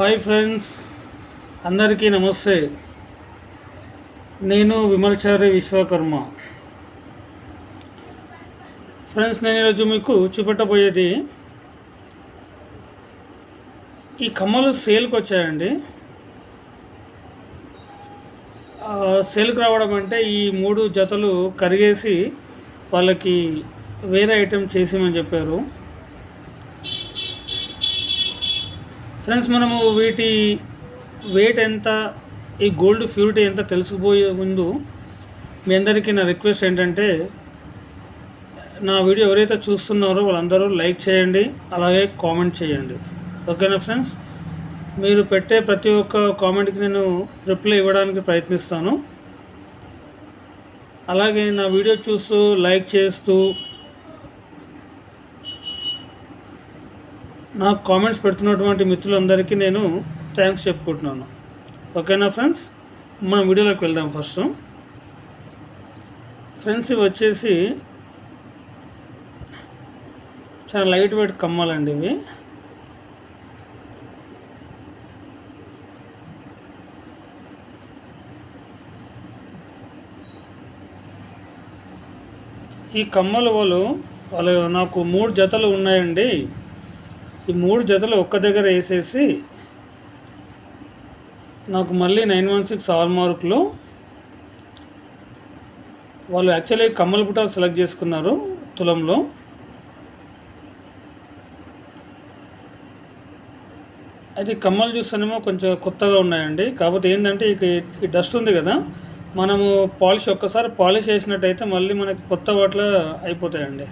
Hi friends అందరికీ నమస్తే. నేను విమల్చారి విశ్వకర్మ. ఫ్రెండ్స్ నేను ఈరోజు మీకు చూపెట్టబోయేది ఈ కమ్మలు సేల్కి వచ్చాయండి. సేల్కి రావడం అంటే ఈ మూడు జతలు కరిగేసి వాళ్ళకి వేరే ఐటెం చేసేమని చెప్పారు. ఫ్రెండ్స్ మనము వీటి వెయిట్ ఎంత ఈ గోల్డ్ ప్యూరిటీ ఎంత తెలుసుకుపోయే ముందు మీ అందరికీ నా రిక్వెస్ట్ ఏంటంటే నా వీడియో ఎవరైతే చూస్తున్నారో వాళ్ళందరూ లైక్ చేయండి అలాగే కామెంట్ చేయండి. ఓకేనా ఫ్రెండ్స్? మీరు పెట్టే ప్రతి ఒక్క కామెంట్కి నేను రిప్లై ఇవ్వడానికి ప్రయత్నిస్తాను. అలాగే నా వీడియో చూస్తూ లైక్ చేస్తూ నాకు కామెంట్స్ పెడుతున్నటువంటి మిత్రులందరికీ నేను థ్యాంక్స్ చెప్పుకుంటున్నాను. ఓకేనా ఫ్రెండ్స్ మన వీడియోలోకి వెళ్దాం ఫస్ట్ ఫ్రెండ్స్ ఇవి వచ్చేసి చాలా లైట్ వెయిట్ కమ్మాలండి ఇవి. ఈ కమ్మలు వాళ్ళు వాళ్ళు నాకు మూడు జతలు ఉన్నాయండి. ఈ మూడు జతలు ఒక్క దగ్గర వేసేసి నాకు మళ్ళీ నైన్ వన్ సిక్స్ ఆల్ మార్క్లో వాళ్ళు యాక్చువల్లీ కమ్మల పుటాలు సెలెక్ట్ చేసుకున్నారు తులంలో. అయితే కమ్మలు చూస్తేనేమో కొంచెం కొత్తగా ఉన్నాయండి. కాకపోతే ఏంటంటే ఇక ఈ డస్ట్ ఉంది కదా మనము పాలిష్ ఒక్కసారి పాలిష్ చేసినట్టయితే మళ్ళీ మనకి కొత్త వాటిలో అయిపోతాయండి.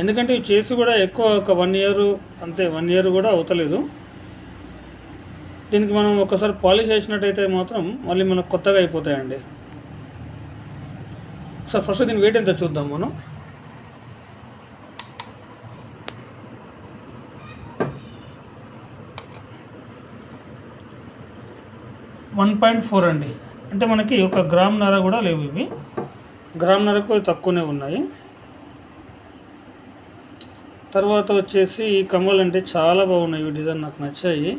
ఎందుకంటే ఇవి చేసి కూడా ఎక్కువ ఒక వన్ ఇయర్ అంతే వన్ ఇయర్ కూడా అవుతలేదు. దీనికి మనం ఒకసారి పాలిష్ చేసినట్టయితే మాత్రం మళ్ళీ మనకు కొత్తగా అయిపోతాయండి. సార్ ఫస్ట్ దీని వెయిట్ ఎంత చూద్దాం మనం. వన్ పాయింట్ ఫోర్ అండి. అంటే మనకి ఒక గ్రామ్ నర కూడా లేవు ఇవి. గ్రామ్ నరకు తక్కువనే ఉన్నాయి. తర్వాత వచ్చేసి ఈ కమ్మలు అంటే చాలా బాగున్నాయి. ఈ డిజైన్ నాకు నచ్చాయి.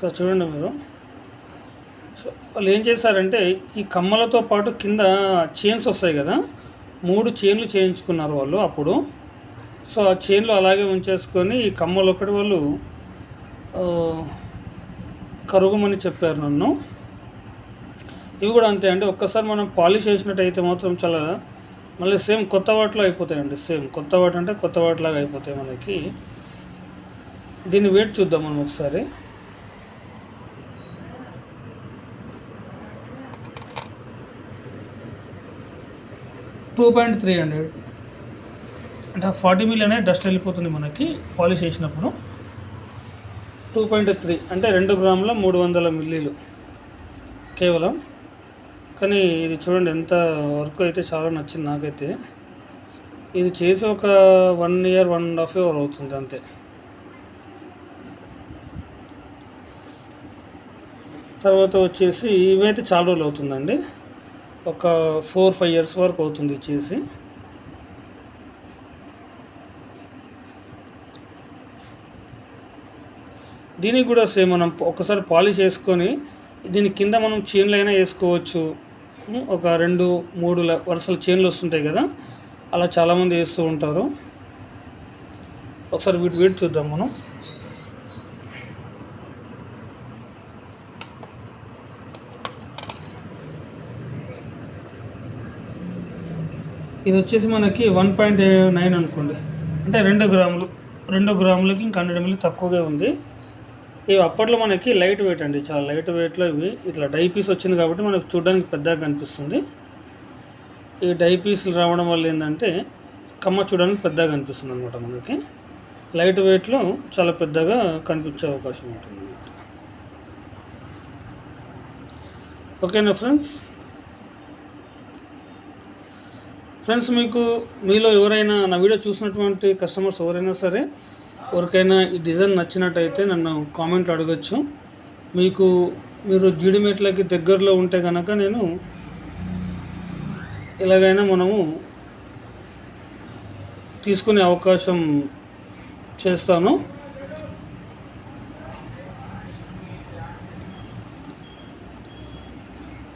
సార్ చూడండి మీరు. సో వాళ్ళు ఏం చేశారంటే ఈ కమ్మలతో పాటు కింద చైన్స్ వస్తాయి కదా మూడు చైన్లు చేయించుకున్నారు వాళ్ళు అప్పుడు. సో ఆ చైన్లు అలాగే ఉంచేసుకొని ఈ కమ్మలు ఒకటి వాళ్ళు కరుగుమని చెప్పారు నన్ను. ఇవి కూడా అంతే అండి. ఒక్కసారి మనం పాలిష్ చేసినట్టయితే మాత్రం చాలా మళ్ళీ సేమ్ కొత్త వాటిలో అయిపోతాయండి. సేమ్ కొత్త వాటి అంటే కొత్త వాటిలాగా అయిపోతాయి మనకి. దీన్ని వెయిట్ చూద్దాం మనం ఒకసారి. టూ పాయింట్ త్రీ హండ్రెడ్ అంటే ఫార్టీ మిల్ అనేది డస్ట్ వెళ్ళిపోతుంది మనకి పాలిష్ చేసినప్పుడు. టూ పాయింట్ త్రీ అంటే రెండు గ్రాముల మూడు వందల మిల్లీలు కేవలం కానీ ఇది చూడండి ఎంత వర్క్ అయితే చాలా నచ్చింది నాకైతే. ఇది చేసి ఒక one year one and half year అవుతుంది అంతే. తర్వాత వచ్చేసి ఇవైతే చాలా రోజులు అవుతుందండి. ఒక ఫోర్ ఫైవ్ ఇయర్స్ వరకు అవుతుంది ఇచ్చేసి చేసి. దీనికి కూడా సేమ్ మనం ఒకసారి పాలిష్ చేసుకొని దీని కింద మనం చీన్లైనా వేసుకోవచ్చు. ఒక రెండు మూడు ల- వరుసల చైన్లు వస్తుంటాయి కదా అలా చాలామంది వేస్తూ ఉంటారు. ఒకసారి వీటి వెయిట్ చూద్దాం మనం. ఇది వచ్చేసి మనకి వన్ పాయింట్ నైన్ అనుకోండి. అంటే రెండు గ్రాములు రెండు గ్రాములకి ఇంకా హండ్రెడ్ ఎంఎల్ తక్కువగా ఉంది. ఇవి అప్పట్లో మనకి లైట్ వెయిట్ అండి చాలా లైట్ వెయిట్లో ఇవి. ఇట్లా డై పీస్ వచ్చింది కాబట్టి మనకు చూడడానికి పెద్దగా కనిపిస్తుంది. ఈ డై పీసులు రావడం వల్ల ఏంటంటే కమ్మ చూడడానికి పెద్దగా కనిపిస్తుంది అనమాట మనకి. లైట్ వెయిట్లో చాలా పెద్దగా కనిపించే అవకాశం ఉంటుంది ఓకేనా ఫ్రెండ్స్? ఫ్రెండ్స్ మీకు మీలో ఎవరైనా నా వీడియో చూసినటువంటి కస్టమర్స్ ఎవరైనా సరే ఎవరికైనా ఈ డిజైన్ నచ్చినట్టయితే నన్ను కామెంట్లు అడగచ్చు. మీకు మీరు జీడిమెట్లకి దగ్గరలో ఉంటే కనుక నేను ఎలాగైనా మనము తీసుకునే అవకాశం చేస్తాను.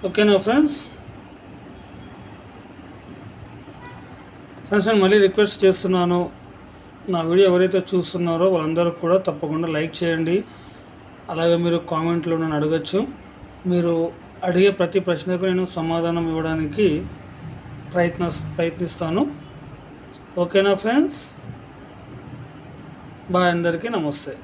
ఓకేనా ఫ్రెండ్స్? ఫ్రెండ్స్ నేను మళ్ళీ రిక్వెస్ట్ చేస్తున్నాను. నా వీడియో ఎవరైతే చూస్తున్నారో వాళ్ళందరూ కూడా తప్పకుండా లైక్ చేయండి. అలాగే మీరు కామెంట్లో నన్ను అడగచ్చు. మీరు అడిగే ప్రతి ప్రశ్నకు నేను సమాధానం ఇవ్వడానికి ప్రయత్న ప్రయత్నిస్తాను. ఓకేనా ఫ్రెండ్స్? బాయ్ అందరికీ నమస్తే.